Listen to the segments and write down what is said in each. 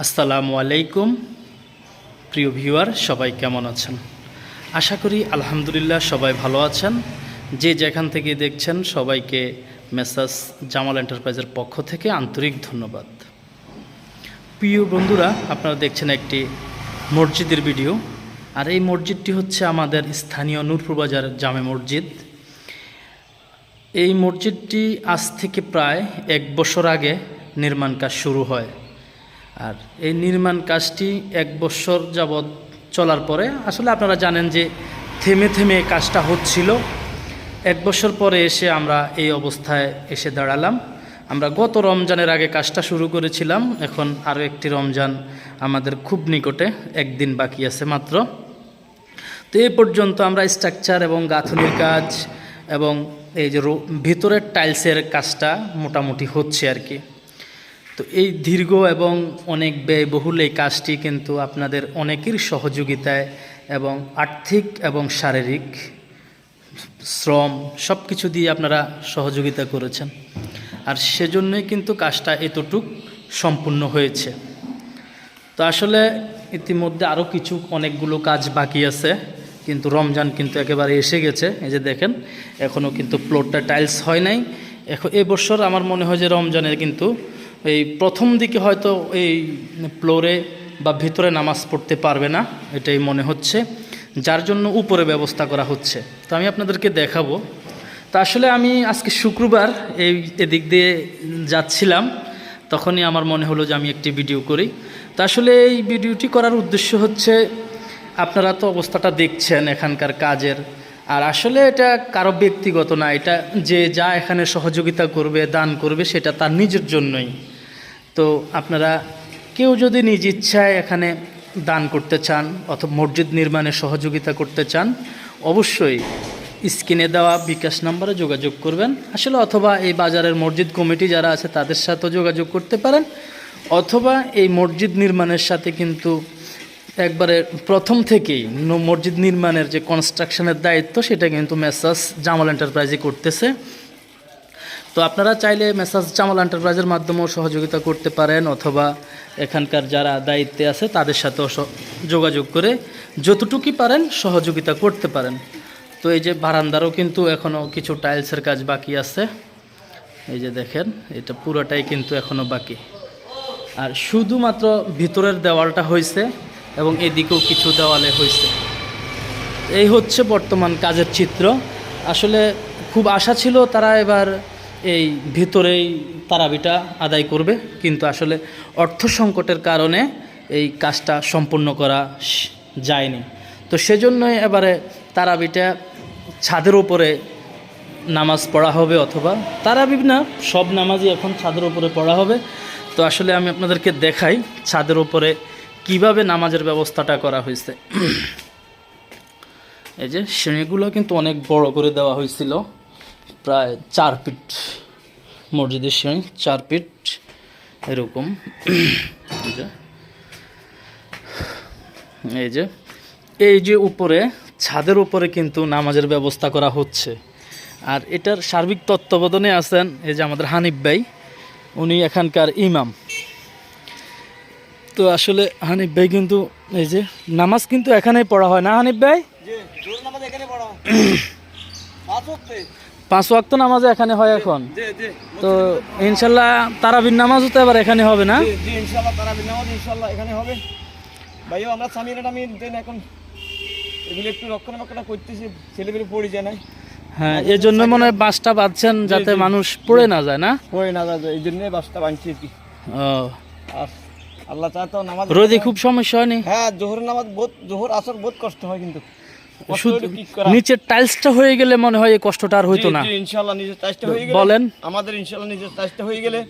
আসসালামু আলাইকুম, প্রিয় ভিউয়ার, সবাই কেমন আছেন? আশা করি আলহামদুলিল্লাহ সবাই ভালো আছেন। যে যেখান থেকে দেখছেন, সবাইকে মেসাজ জামাল এন্টারপ্রাইজের পক্ষ থেকে আন্তরিক ধন্যবাদ। প্রিয় বন্ধুরা, আপনারা দেখছেন একটি মসজিদের ভিডিও। আর এই মসজিদটি হচ্ছে আমাদের স্থানীয় নূরপুর বাজার জামে মসজিদ। এই মসজিদটি আজ থেকে প্রায় এক বছর আগে নির্মাণ কাজ শুরু হয়। আর এই নির্মাণ কাজটি এক বছর যাবৎ চলার পরে, আসলে আপনারা জানেন যে থেমে থেমে কাজটা হচ্ছিল। এক বছর পরে এসে আমরা এই অবস্থায় এসে দাঁড়ালাম। আমরা গত রমজানের আগে কাজটা শুরু করেছিলাম, এখন আরও একটি রমজান আমাদের খুব নিকটে, একদিন বাকি আছে মাত্র। তো এই পর্যন্ত আমরা স্ট্রাকচার এবং গাঁথনির কাজ এবং এই যে ভিতরের টাইলসের কাজটা মোটামুটি হচ্ছে আর কি। তো এই দীর্ঘ এবং অনেক ব্যয়বহুল এই কাজটি কিন্তু আপনাদের অনেকের সহযোগিতায় এবং আর্থিক এবং শারীরিক শ্রম সব কিছু দিয়ে আপনারা সহযোগিতা করেছেন। আর সেজন্যই কিন্তু কাজটা এতটুক সম্পূর্ণ হয়েছে। তো আসলে ইতিমধ্যে আরও কিছু অনেকগুলো কাজ বাকি আছে, কিন্তু রমজান কিন্তু একেবারে এসে গেছে। এই যে দেখেন এখনও কিন্তু ফ্লোরটা টাইলস হয় নাই। এখন এবছর আমার মনে হয় যে রমজানের কিন্তু এই প্রথম দিকে হয়তো এই ফ্লোরে বা ভিতরে নামাজ পড়তে পারবে না, এটাই মনে হচ্ছে, যার জন্য উপরে ব্যবস্থা করা হচ্ছে। তো আমি আপনাদেরকে দেখাবো। তা আসলে আমি আজকে শুক্রবার এই এদিক দিয়ে যাচ্ছিলাম, তখনই আমার মনে হলো যে আমি একটি ভিডিও করি। তা আসলে এই ভিডিওটি করার উদ্দেশ্য হচ্ছে, আপনারা তো অবস্থাটা দেখছেন এখানকার কাজের, আর আসলে এটা কারও ব্যক্তিগত না, এটা যে যা এখানে সহযোগিতা করবে, দান করবে, সেটা তার নিজের জন্যই। তো আপনারা কেউ যদি নিজ ইচ্ছায় এখানে দান করতে চান অথবা মসজিদ নির্মাণে সহযোগিতা করতে চান, অবশ্যই স্ক্রিনে দেওয়া বিকাশ নাম্বারে যোগাযোগ করবেন। আসলে অথবা এই বাজারের মসজিদ কমিটি যারা আছে, তাদের সাথেও যোগাযোগ করতে পারেন। অথবা এই মসজিদ নির্মাণের সাথে কিন্তু একবারে প্রথম থেকেই মসজিদ নির্মাণের যে কনস্ট্রাকশনের দায়িত্ব, সেটা কিন্তু মেসাস জামাল এন্টারপ্রাইজে করতেছে। তো আপনারা চাইলে মেসাজ জামাল এন্টারপ্রাইজের মাধ্যমেও সহযোগিতা করতে পারেন, অথবা এখানকার যারা দায়িত্বে আছে তাদের সাথেও যোগাযোগ করে যতটুকুই পারেন সহযোগিতা করতে পারেন। তো এই যে বারান্দারও কিন্তু এখনও কিছু টাইলসের কাজ বাকি আছে। এই যে দেখেন, এটা পুরোটাই কিন্তু এখনও বাকি। আর শুধুমাত্র ভিতরের দেওয়ালটা হয়েছে এবং এদিকেও কিছু দেওয়ালে হয়েছে এই হচ্ছে বর্তমান কাজের চিত্র। আসলে খুব আশা ছিল তারা এবার এই ভিতরেই তারাবিটা আদায় করবে। কিন্তু আসলে অর্থ সংকটের কারণে এই কাজটা সম্পূর্ণ করা যায়নি। তো সেজন্যই এবারে তারাবিটা ছাদের উপরে নামাজ পড়া হবে অথবা তারাবি না, সব নামাজই এখন ছাদের উপরে পড়া হবে। তো আসলে আমি আপনাদেরকে দেখাই ছাদের উপরে কীভাবে নামাজের ব্যবস্থাটা করা হয়েছে। এই যে শ্রেণীগুলো কিন্তু অনেক বড় করে দেওয়া হয়েছিল। প্রায় চার ফিট মসজিদের সিঁড়ি চার ফিট এরকম। এই যে এই যে উপরে ছাদের উপরে কিন্তু নামাজের ব্যবস্থা করা হচ্ছে। আর এটার সার্বিক তত্ত্বাবধানে আছেন এই যে আমাদের হানিফ ভাই উনি এখানকার ইমাম। তো আসলে হানিফ ভাই কিন্তু এই যে নামাজ কিন্তু এখানেই পড়া হয় না হানিফ ভাই। পাঁচ ওয়াক্তে নামাজ এখানে হয় এখন। তো ইনশাল্লাহ তারাবির নামাজও তো এবার এখানে হবে না? তারাবির নামাজ ইনশাআল্লাহ এখানে হবে। ভাইও আমরা স্বামীরা আমি দেন এখন। এগুলো একটু রক্ষণাবেক্ষণ করতেছি ছেলেগুলো পড়ে যায় না হ্যাঁ এই জন্য মনে হয় বাসটা বাঁধছেন যাতে মানুষ পড়ে না যায় না? পড়ে না যায় এই জন্যই বাসটা বাঁধছি আর ও। আর আল্লাহ তো নামাজ রোদে খুব সমস্যা হয়নি? হ্যাঁ জোহরের নামাজ বহুত জোহর আসর বহুত কষ্ট হয় কিন্তু। নিচের টাইলসটা হয়ে গেলে মনে হয় এই কষ্টটা আর হইতো না। জি, ইনশাআল্লাহ নিজের চাষটা হয়ে গেলে বলেন। আমাদের ইনশাআল্লাহ নিজের চাষটা হয়ে গেলে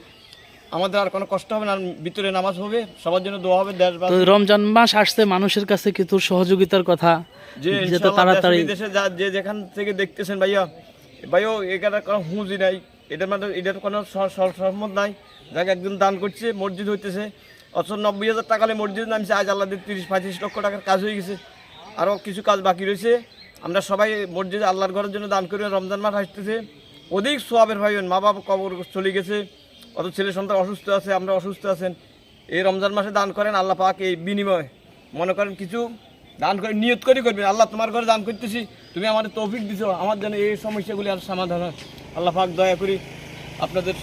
আমাদের আর কোনো কষ্ট হবে না ভিতরে নামাজ হবে সবার জন্য দোয়া হবে দেশ রমজান মাস আসছে মানুষের কাছে কিন্তু সহযোগিতার কথা। যে তাড়াতাড়ি দেশে যা যে যেখান থেকে দেখতেছেন ভাইয়া ভাইও এখানে কোনো হুঁজি নাই। এটার মধ্যে এটার কোনো স- স- নাই। যাকে একজন দান করছে মসজিদ হইতেছে। অথচ নব্বই হাজার টাকা মসজিদ নামছে আজ আল্লাহ তিরিশ পঁয়ত্রিশ লক্ষ টাকার কাজ হয়ে গেছে। আরও কিছু কাজ বাকি রয়েছে। আমরা সবাই মসজিদে আল্লাহর ঘরের জন্য দান করি, রমজান মাস আসতেছে। অধিক সোয়াবের ভাই মা বাবা কবর চলে গেছে অত ছেলে সন্তান অসুস্থ আছে, আমরা অসুস্থ আছেন। এই রমজান মাসে দান করেন, আল্লাহ পাক এই বিনিময়। মনে করেন কিছু দান করে, নিয়ত করে করবেন। আল্লাহ তোমার ঘরে দান করতেছি, তুমি আমাদের তৌফিক দিছো, আমার যেন এই সমস্যাগুলি আর সমাধান হয়। আল্লাহ পাক দয়া করি আপনাদের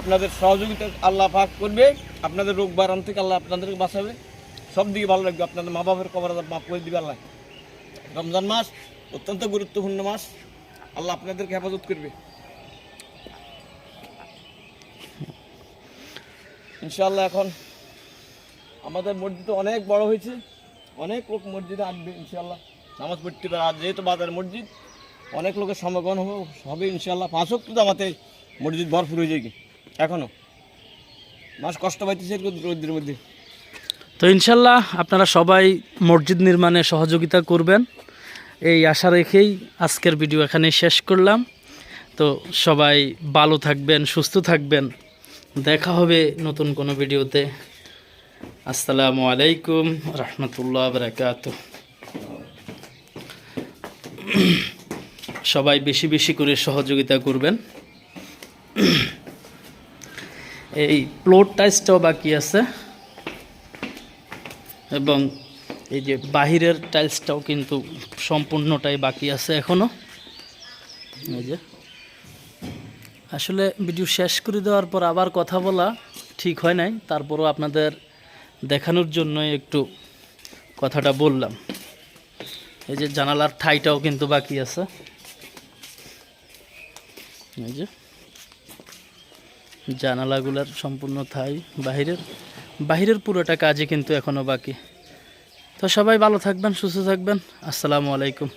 আপনাদের সহযোগিতা আল্লাহ পাক করবে, আপনাদের রোগ বারান থেকে আল্লাহ আপনাদেরকে বাঁচাবে। সব দিকে ভালো লাগবে। আপনাদের মা বাবার কবর মাফ করে দিবে আল্লাহ। রমজান মাস অত্যন্ত গুরুত্বপূর্ণ মাস। আল্লাহ আপনাদেরকে হেফাজত করবে। ইনশাল্লাহ এখন আমাদের মসজিদ অনেক বড় হয়েছে। অনেক লোক মসজিদে আসবে ইনশাল্লাহ নামাজ পড়তে পারে। আর যেহেতু বাজার মসজিদ, অনেক লোকের সমাগম হবে হবে ইনশাআল্লাহ। পাঁচ তো আমাদের মসজিদ ভরপুর হয়ে যায় এখনও মাস কষ্ট পাইতেছে রোদ্রের মধ্যে। তো ইনশাল্লাহ আপনারা সবাই মসজিদ নির্মাণে সহযোগিতা করবেন। এই আশা রেখেই আজকের ভিডিও এখানে শেষ করলাম। তো সবাই ভালো থাকবেন, সুস্থ থাকবেন। দেখা হবে নতুন কোনো ভিডিওতে। আসসালামু আলাইকুম, রহমতুল্লাহ বরকাত সবাই বেশি বেশি করে সহযোগিতা করবেন। এই প্লট টাইসটাও বাকি আছে। এবং এই যে বাহিরের টাইলসটাও কিন্তু সম্পূর্ণটাই বাকি আছে এখনও এই যে। আসলে ভিডিও শেষ করে দেওয়ার পর আবার কথা বলা ঠিক হয় নাই তারপরও আপনাদের দেখানোর জন্য একটু কথাটা বললাম। এই যে জানালার ঠাইটাও কিন্তু বাকি আছে। এই যে। জানালাগুলার সম্পূর্ণ ঠাই বাহিরের। বাহিরের পুরোটা কাজই কিন্তু এখনও বাকি। তো সবাই ভালো থাকবেন সুস্থ থাকবেন। আসসালামু আলাইকুম।